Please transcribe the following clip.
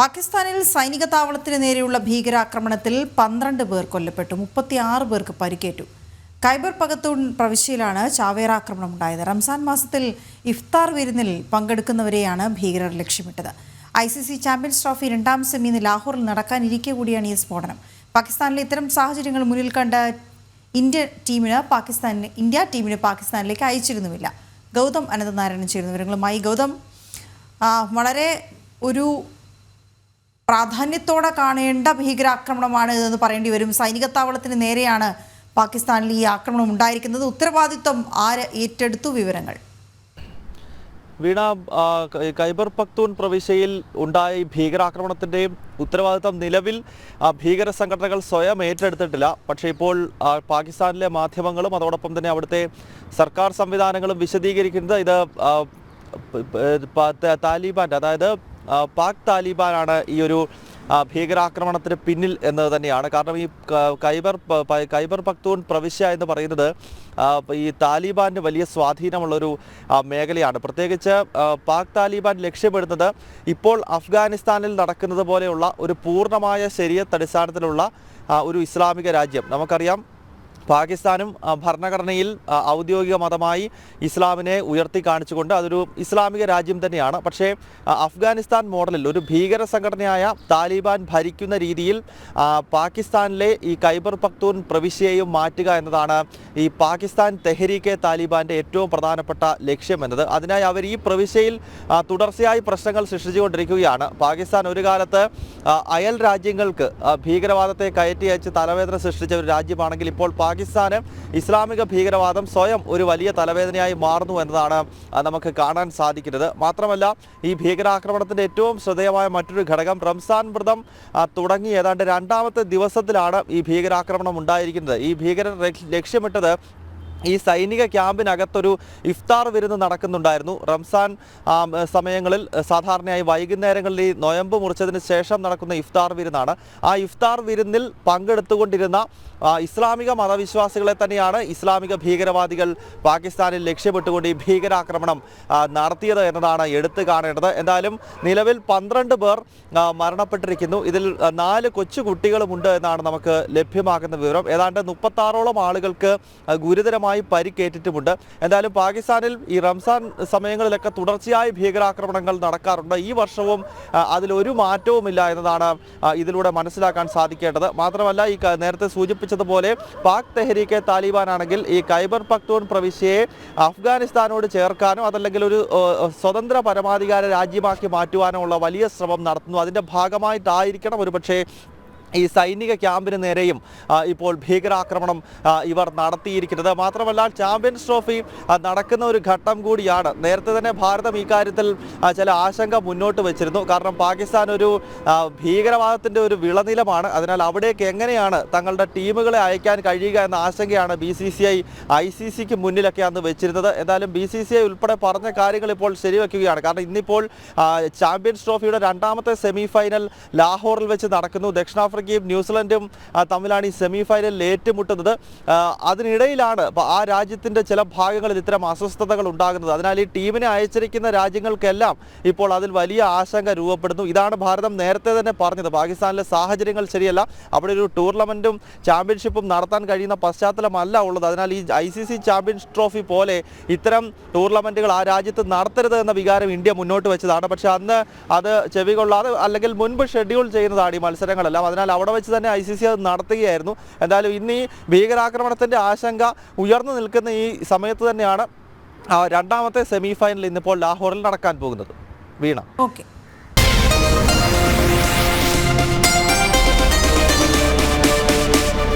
പാകിസ്ഥാനിൽ സൈനിക താവളത്തിന് നേരെയുള്ള ഭീകരാക്രമണത്തിൽ പന്ത്രണ്ട് പേർ കൊല്ലപ്പെട്ടു മുപ്പത്തിയാറ് പേർക്ക് പരിക്കേറ്റു. കൈബർ പകത്തൂൺ പ്രവിശ്യയിലാണ് ചാവേറാക്രമണം ഉണ്ടായത് റംസാൻ മാസത്തിൽ ഇഫ്താർ വിരുന്നിൽ പങ്കെടുക്കുന്നവരെയാണ് ഭീകരർ ലക്ഷ്യമിട്ടത്. I C C champions trophy രണ്ടാം സെമി ഇന്ന് ലാഹോറിൽ നടക്കാനിരിക്കെ കൂടിയാണ് ഈ സ്ഫോടനം. പാകിസ്ഥാനിലെ ഇത്തരം സാഹചര്യങ്ങൾ മുന്നിൽ കണ്ട ഇന്ത്യ ടീമിന് പാകിസ്ഥാനിന് ഇന്ത്യ ടീമിന് പാകിസ്ഥാനിലേക്ക് അയച്ചിരുന്നുമില്ല. ഗൗതം അനന്തനാരായണൻ ചേരുന്ന വിവരങ്ങളുമായി. ഗൗതം വളരെ ഒരു പ്രാധാന്യത്തോടെ കാണേണ്ട ഭീകരാക്രമണമാണ് ഇതെന്ന് പറയേണ്ടി വരും. സൈനിക താവളത്തിന് നേരെയാണ് പാകിസ്ഥാനിൽ ഈ ആക്രമണം ഉണ്ടായിരിക്കുന്നത്. ഉത്തരവാദിത്വം ആര് ഏറ്റെടുത്തു? വിവരങ്ങൾ. വീണ ഖൈബർ പക്തൂൺ പ്രവിശ്യയിൽ ഉണ്ടായ ഭീകരാക്രമണത്തിന്റെയും ഉത്തരവാദിത്തം നിലവിൽ ഭീകര സംഘടനകൾ സ്വയം ഏറ്റെടുത്തിട്ടില്ല. പക്ഷേ ഇപ്പോൾ പാകിസ്ഥാനിലെ മാധ്യമങ്ങളും അതോടൊപ്പം തന്നെ അവിടുത്തെ സർക്കാർ സംവിധാനങ്ങളും വിശദീകരിക്കുന്നത് ഇത് താലിബാന്റെ അതായത് പാക് താലിബാനാണ് ഈ ഒരു ഭീകരാക്രമണത്തിന് പിന്നിൽ എന്നത് തന്നെയാണ്. കാരണം ഈ കൈബർ ഖൈബർ പക്തൂൺ പ്രവിശ്യ എന്ന് പറയുന്നത് ഈ താലിബാന് വലിയ സ്വാധീനമുള്ളൊരു മേഖലയാണ്. പ്രത്യേകിച്ച് പാക് താലിബാൻ ലക്ഷ്യമിടുന്നത് ഇപ്പോൾ അഫ്ഗാനിസ്ഥാനിൽ നടക്കുന്നത് പോലെയുള്ള ഒരു പൂർണമായ ശരിയത്തടിസ്ഥാനത്തിലുള്ള ഒരു ഇസ്ലാമിക രാജ്യം. നമുക്കറിയാം പാകിസ്ഥാനും ഭരണഘടനയിൽ ഔദ്യോഗിക മതമായി ഇസ്ലാമിനെ ഉയർത്തി കാണിച്ചുകൊണ്ട് അതൊരു ഇസ്ലാമിക രാജ്യം തന്നെയാണ്. പക്ഷേ അഫ്ഗാനിസ്ഥാൻ മോഡലിൽ ഒരു ഭീകര സംഘടനയായ താലിബാൻ ഭരിക്കുന്ന രീതിയിൽ പാകിസ്ഥാനിലെ ഈ കൈബർ പക്തൂൻ പ്രവിശ്യയെയും മാറ്റുക എന്നതാണ് ഈ പാകിസ്ഥാൻ തെഹരീക്കെ താലിബാന്റെ ഏറ്റവും പ്രധാനപ്പെട്ട ലക്ഷ്യം എന്നത്. അതിനായി അവർ ഈ പ്രവിശ്യയിൽ തുടർച്ചയായി പ്രശ്നങ്ങൾ സൃഷ്ടിച്ചുകൊണ്ടിരിക്കുകയാണ്. പാകിസ്ഥാൻ ഒരു കാലത്ത് അയൽ രാജ്യങ്ങൾക്ക് ഭീകരവാദത്തെ കയറ്റി അയച്ച് തലവേദന സൃഷ്ടിച്ച ഒരു രാജ്യമാണെങ്കിൽ ഇപ്പോൾ പാകിസ്ഥാന് ഇസ്ലാമിക ഭീകരവാദം സ്വയം ഒരു വലിയ തലവേദനയായി മാറുന്നു എന്നതാണ് നമുക്ക് കാണാൻ സാധിക്കുന്നത്. മാത്രമല്ല ഈ ഭീകരാക്രമണത്തിന്റെ ഏറ്റവും ശ്രദ്ധേയമായ മറ്റൊരു ഘടകം റംസാൻ വ്രതം തുടങ്ങി ഏതാണ്ട് രണ്ടാമത്തെ ദിവസത്തിലാണ് ഈ ഭീകരാക്രമണം ഉണ്ടായിരിക്കുന്നത്. ഈ ലക്ഷ്യ- ലക്ഷ്യമിട്ടത് ഈ സൈനിക ക്യാമ്പിനകത്തൊരു ഇഫ്താർ വിരുന്ന് നടക്കുന്നുണ്ടായിരുന്നു. റംസാൻ സമയങ്ങളിൽ സാധാരണയായി വൈകുന്നേരങ്ങളിൽ ഈ നൊയമ്പ് മുറിച്ചതിന് ശേഷം നടക്കുന്ന ഇഫ്താർ വിരുന്നാണ്. ആ ഇഫ്താർ വിരുന്നിൽ പങ്കെടുത്തുകൊണ്ടിരുന്ന ഇസ്ലാമിക മതവിശ്വാസികളെ തന്നെയാണ് ഇസ്ലാമിക ഭീകരവാദികൾ പാകിസ്ഥാനിൽ ലക്ഷ്യമിട്ടുകൊണ്ട് ഈ ഭീകരാക്രമണം നടത്തിയത് എന്നതാണ് എടുത്തു കാണേണ്ടത്. എന്തായാലും നിലവിൽ പന്ത്രണ്ട് പേർ മരണപ്പെട്ടിരിക്കുന്നു. ഇതിൽ നാല് കൊച്ചു കുട്ടികളുമുണ്ട് എന്നാണ് നമുക്ക് ലഭ്യമാകുന്ന വിവരം. ഏതാണ്ട് മുപ്പത്താറോളം ആളുകൾക്ക് ആ, ഗുരുതരമായി പരിക്കേറ്റിട്ടുമുണ്ട്. എന്തായാലും പാകിസ്ഥാനിൽ ഈ റംസാൻ സമയങ്ങളിലൊക്കെ തുടർച്ചയായി ഭീകരാക്രമണങ്ങൾ നടക്കാറുണ്ട്. ഈ വർഷവും അതിലൊരു മാറ്റവുമില്ല എന്നതാണ് ഇതിലൂടെ മനസ്സിലാക്കാൻ സാധിക്കേണ്ടത്. മാത്രമല്ല ഈ നേരത്തെ സൂചിപ്പിച്ചതുപോലെ പാക് തെഹരീക്കെ താലിബാൻ ആണെങ്കിൽ ഈ കൈബർ പക്തൂൺ പ്രവിശ്യയെ അഫ്ഗാനിസ്ഥാനോട് ചേർക്കാനോ അതല്ലെങ്കിൽ ഒരു സ്വതന്ത്ര പരമാധികാര രാജ്യമാക്കി മാറ്റുവാനോ ഉള്ള വലിയ ശ്രമം നടത്തുന്നു. അതിന്റെ ഭാഗമായിട്ടായിരിക്കണം ഒരുപക്ഷേ ഈ സൈനിക ക്യാമ്പിന് നേരെയും ഇപ്പോൾ ഭീകരാക്രമണം ഇവർ നടത്തിയിരിക്കുന്നത്. മാത്രമല്ല ചാമ്പ്യൻസ് ട്രോഫി നടക്കുന്ന ഒരു ഘട്ടം കൂടിയാണ്. നേരത്തെ തന്നെ ഭാരതം ഈ കാര്യത്തിൽ ചില ആശങ്ക മുന്നോട്ട് വെച്ചിരുന്നു. കാരണം പാകിസ്ഥാൻ ഒരു ഭീകരവാദത്തിന്റെ ഒരു വിളനിലമാണ്. അതിനാൽ അവിടേക്ക് എങ്ങനെയാണ് തങ്ങളുടെ ടീമുകളെ അയക്കാൻ കഴിയുക എന്ന ആശങ്കയാണ് B C C I I C സിക്ക് മുന്നിലൊക്കെ അന്ന് വെച്ചിരുന്നത്. എന്തായാലും ബി സി സി ഐ ഉൾപ്പെടെ പറഞ്ഞ കാര്യങ്ങൾ ഇപ്പോൾ ശരിവെക്കുകയാണ്. കാരണം ഇന്നിപ്പോൾ ചാമ്പ്യൻസ് ട്രോഫിയുടെ രണ്ടാമത്തെ സെമിഫൈനൽ ലാഹോറിൽ വെച്ച് നടക്കുന്നു. ദക്ഷിണാഫ്രിക്കയും ന്യൂസിലൻഡും തമ്മിലാണ് ഈ സെമി ഫൈനലിൽ ഏറ്റുമുട്ടുന്നത് അതിനിടയിലാണ് ആ രാജ്യത്തിന്റെ ചില ഭാഗങ്ങളിൽ ഇത്തരം അസ്വസ്ഥതകൾ ഉണ്ടാകുന്നത്. അതിനാൽ ഈ ടീമിനെ അയച്ചിരിക്കുന്ന രാജ്യങ്ങൾക്കെല്ലാം ഇപ്പോൾ അതിൽ വലിയ ആശങ്ക രൂപപ്പെടുന്നു. ഇതാണ് ഭാരതം നേരത്തെ തന്നെ പറഞ്ഞത്. പാകിസ്ഥാനിലെ സാഹചര്യങ്ങൾ ശരിയല്ല. അവിടെ ഒരു ടൂർണമെന്റും ചാമ്പ്യൻഷിപ്പും നടത്താൻ കഴിയുന്ന പശ്ചാത്തലമല്ല ഉള്ളത്. അതിനാൽ ഈ I C C champions trophy പോലെ ഇത്തരം ടൂർണമെന്റുകൾ ആ രാജ്യത്ത് നടത്തരുത് എന്ന വികാരം ഇന്ത്യ മുന്നോട്ട് വെച്ചതാണ്. പക്ഷേ അന്ന് അത് ചെവി കൊള്ളാതെ അല്ലെങ്കിൽ മുൻപ് ഷെഡ്യൂൾ ചെയ്യുന്നതാണ് ഈ മത്സരങ്ങളെല്ലാം. അതിനാൽ അവിടെ വെച്ച് തന്നെ ഐ സി സി അത് നടത്തുകയായിരുന്നു. എന്തായാലും ഇന്ന് ഈ ഭീകരാക്രമണത്തിന്റെ ആശങ്ക ഉയർന്നു നിൽക്കുന്ന ഈ സമയത്ത് തന്നെയാണ് രണ്ടാമത്തെ സെമി ഫൈനൽ ഇന്നിപ്പോൾ ലാഹോറിൽ നടക്കാൻ പോകുന്നത്. വീണ. ഓക്കെ.